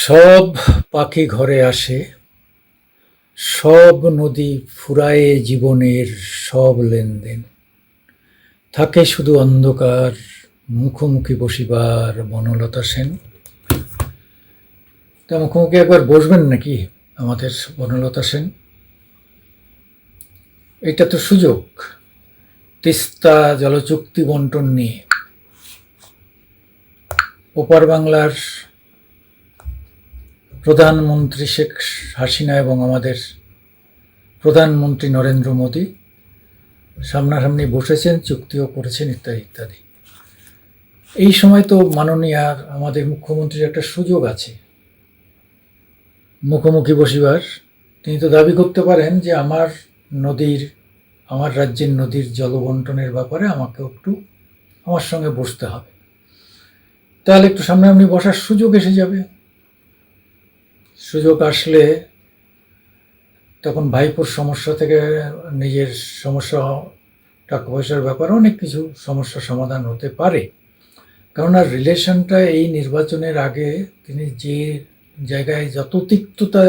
সব পাখি ঘরে আসে, সব নদী ফুরায়ে জীবনের সব লেনদেন। থাকে শুধু অন্ধকার, মুখোমুখি বসিবার বনলতা সেন। তা মুখোমুখি একবার বসবেন নাকি আমাদের বনলতা সেন? এটা তো সুযোগ, তিস্তা জলচুক্তি বন্টন নিয়ে। ওপার বাংলার প্রধানমন্ত্রী শেখ হাসিনা এবং আমাদের প্রধানমন্ত্রী নরেন্দ্র মোদী সামনাসামনি বসেছেন, চুক্তিও করেছেন ইত্যাদি ইত্যাদি। এই সময় তো মাননীয় আমাদের মুখ্যমন্ত্রীর একটা সুযোগ আছে। মুখোমুখি বসিবার। তিনি তো দাবি করতে পারেন যে আমার নদীর, আমার রাজ্যের নদীর জলবন্টনের ব্যাপারে আমাকে একটু আমার সঙ্গে বসতে হবে। তাহলে একটু সামনাসামনি বসার সুযোগ এসে যাবে। সুযোগ আসলে তখন ভাইপোর সমস্যা থেকে নিজের সমস্যা, টাকা পয়সার ব্যাপারে অনেক কিছু সমস্যা সমাধান হতে পারে। কেননা রিলেশনটা এই নির্বাচনের আগে তিনি যে জায়গায় যত তিক্ততা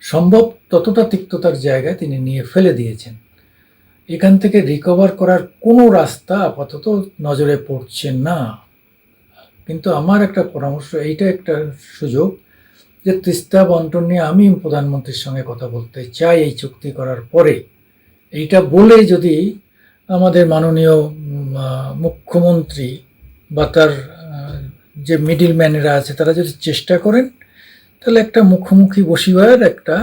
সম্ভব ততটা তিক্ততার জায়গায় তিনি নিয়ে ফেলে দিয়েছেন। এখান থেকে রিকভার করার কোনো রাস্তা আপাতত নজরে পড়ছে না। কিন্তু আমার একটা পরামর্শ, এইটা একটা সুযোগ যে তিস্তা বন্টন নিয়ে আমি প্রধানমন্ত্রীর সঙ্গে কথা বলতে চাই এই চুক্তি করার পরে, এইটা বলে যদি আমাদের মাননীয় মুখ্যমন্ত্রী বা তার যে মিডিল ম্যানেরা আছে তারা যদি চেষ্টা করেন, তাহলে একটা মুখোমুখি বসিবার একটা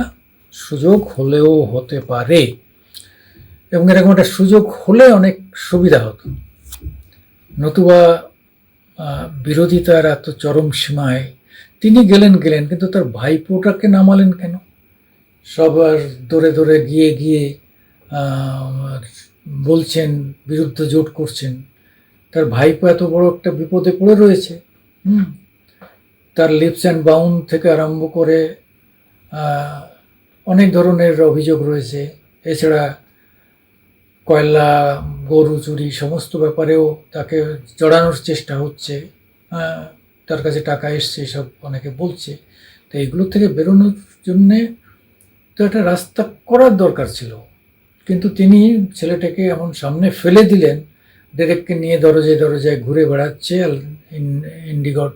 সুযোগ হলেও হতে পারে। এবং এরকম একটা সুযোগ হলে অনেক সুবিধা হতো। নতুবা বিরোধিতার এত চরম সীমায় তিনি গেলেন গেলেন, কিন্তু তার ভাইপোটাকে নামালেন কেন? সবার দৌড়ে ধরে গিয়ে গিয়ে বলছেন, বিরুদ্ধ জোট করছেন। তার ভাইপো এত বড় একটা বিপদে পড়ে রয়েছে। হুম? তার লিপস অ্যান্ড বাউন্ড থেকে আরম্ভ করে অনেক ধরনের অভিযোগ রয়েছে। এছাড়া কয়লা, গরু, চুরি, সমস্ত ব্যাপারেও তাকে জড়ানোর চেষ্টা হচ্ছে। তার কাছে টাকা এসছে সব অনেকে বলছে। তো এইগুলো থেকে বেরোনোর জন্যে তো একটা রাস্তা করার দরকার ছিল। কিন্তু তিনি ছেলেটাকে এমন সামনে ফেলে দিলেন ডেরেককে নিয়ে দরজায় দরজায় ঘুরে বেড়াচ্ছে আল- ইন- ইন্ডিগট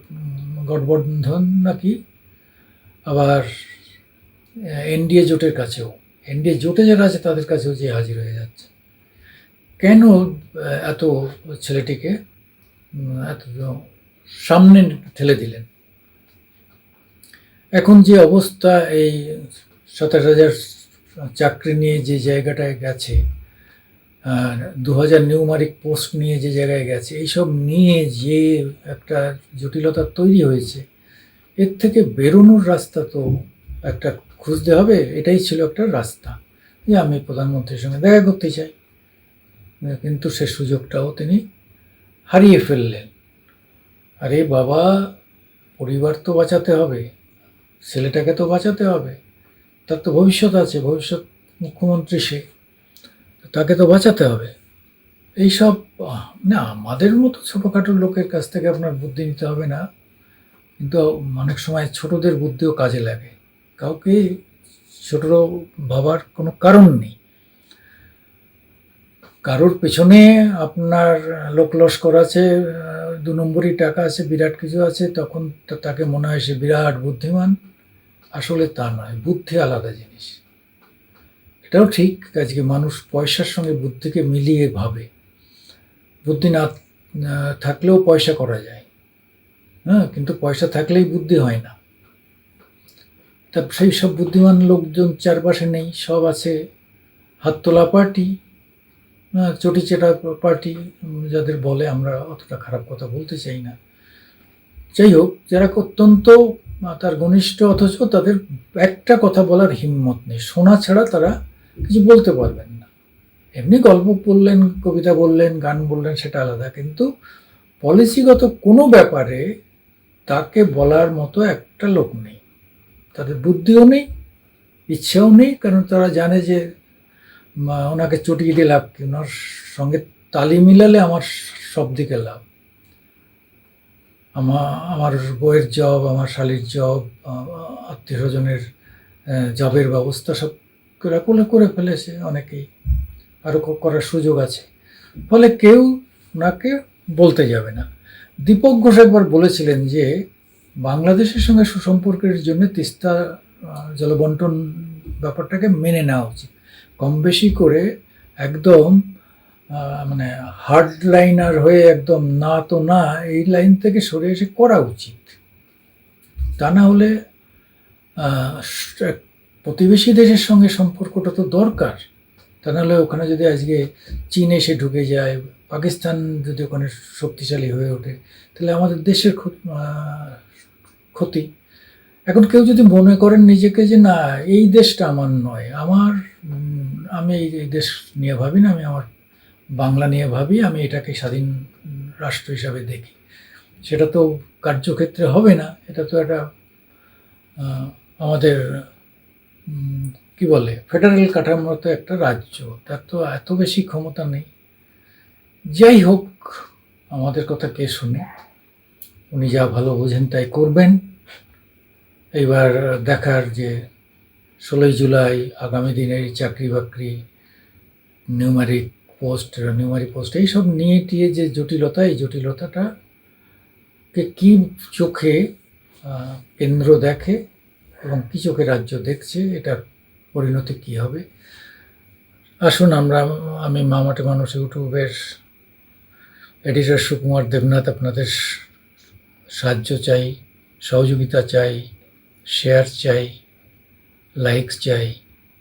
গঠবন্ধন নাকি? আবার এনডিএ জোটের কাছেও। এনডিএ জোটে যারা আছে, তাদের কাছেও যে হাজির হয়ে যাচ্ছে। কেন এত ছেলেটিকে এত সামনে ঠেলে দিলেন। এখন যে অবস্থা এই সাতাশ হাজার চাকরি নিয়ে যে জায়গাটায় গেছে দু হাজার নিউমারিক পোস্ট নিয়ে যে জায়গায় গেছে, এইসব নিয়ে যে একটা জটিলতা তৈরি হয়েছে, এর থেকে বেরোনোর রাস্তা তো একটা খুঁজতে হবে, এটাই ছিল একটা রাস্তা। যে আমি প্রধানমন্ত্রীর সঙ্গে দেখা করতে চাই। কিন্তু সে সুযোগটাও তিনি হারিয়ে ফেললেন। আরে বাবা, পরিবার তো বাঁচাতে হবে, ছেলেটাকে তো বাঁচাতে হবে। তার তো ভবিষ্যৎ আছে, ভবিষ্যৎ মুখ্যমন্ত্রী সে, তাকে তো বাঁচাতে হবে। এইসব না, আমাদের মতো ছোটোখাটো লোকের কাছ থেকে আপনার বুদ্ধি নিতে হবে না। কিন্তু অনেক সময় ছোটদের বুদ্ধিও কাজে লাগে। কাউকে ছোট ভাবার কোনো কারণ নেই। কারোর পেছনে আপনার লোক লস্কর আছে দু নম্বরই টাকা আছে, বিরাট কিছু আছে, তখন তাকে মনে হয় সে বিরাট বুদ্ধিমান। আসলে তা নয়, বুদ্ধি আলাদা জিনিস। এটাও ঠিক, আজকে মানুষ পয়সার সঙ্গে বুদ্ধিকে মিলিয়ে ভাবে। বুদ্ধি না থাকলেও পয়সা করা যায়। হ্যাঁ কিন্তু পয়সা থাকলেই বুদ্ধি হয় না। তা সেই সব বুদ্ধিমান লোকজন চারপাশে নেই, সব আছে হাত তোলা পার্টি চটি চেটা পার্টি যাদের বলে, আমরা অতটা খারাপ কথা বলতে চাই না। যাই হোক, যারা অত্যন্ত তার ঘনিষ্ঠ অথচ তাদের একটা কথা বলার হিম্মত নেই। শোনা ছাড়া তারা কিছু বলতে পারবেন না। এমনি গল্প বললেন, কবিতা বললেন, গান বললেন, সেটা আলাদা। কিন্তু পলিসিগত কোনো ব্যাপারে তাকে বলার মতো একটা লোক নেই। তাদের বুদ্ধিও নেই, ইচ্ছেও নেই, কারণ তারা জানে যে ওনাকে চটিয়ে দিয়ে লাভ কি? ওনার সঙ্গে তালি মিলালে আমার সব দিকে লাভ। আমার আমার বইয়ের জব, আমার শালির জব আত্মীয় স্বজনের জবের ব্যবস্থা সব করে করে ফেলেছে অনেকেই। আরও করার সুযোগ আছে। ফলে কেউ ওনাকে বলতে যাবে না। দীপক ঘোষ একবার বলেছিলেন যে, বাংলাদেশের সঙ্গে সুসম্পর্কের জন্য তিস্তা জলবন্টন ব্যাপারটাকে মেনে নেওয়া উচিত। কম বেশি করে একদম মানে হার্ড লাইনার হয়ে একদম না তো না এই লাইন থেকে সরে এসে করা উচিত। তা না হলে প্রতিবেশী দেশের সঙ্গে সম্পর্কটা তো দরকার। তা নাহলে ওখানে যদি আজকে চীন এসে ঢুকে যায়, পাকিস্তান যদি ওখানে শক্তিশালী হয়ে ওঠে, তাহলে আমাদের দেশের ক্ষত- এখন কেউ যদি মনে করেন নিজেকে যে না, এই দেশটা আমার নয়, আমার আমি এই দেশ নিয়ে ভাবি না, আমি আমার বাংলা নিয়ে ভাবি, আমি এটাকে স্বাধীন রাষ্ট্র হিসাবে দেখি। সেটা তো কার্যক্ষেত্রে হবে না, এটা তো একটা আমাদের কি বলে, ফেডারেল কাঠামোর তো একটা রাজ্য, তার তো এত বেশি ক্ষমতা নেই। যাই হোক, আমাদের কথা কে শুনে, উনি যা ভালো বোঝেন তাই করবেন। এইবার দেখার যে ষোলোই জুলাই আগামী দিনের চাকরি বাকরি, নিউমারিক পোস্ট নিউমারি পোস্ট, এইসব নিয়ে টিয়ে যে জটিলতা, এই জটিলতাটা কে কী চোখে কেন্দ্র দেখে এবং কী চোখে রাজ্য দেখছে, এটার পরিণতি কী হবে? আসুন আমরা, আমি মামাটি মানুষ, ইউটিউবের এডিটর সুকুমার দেবনাথ আপনাদের সাহায্য চাই, সহযোগিতা চাই, শেয়ার চাই। লাইকস চাই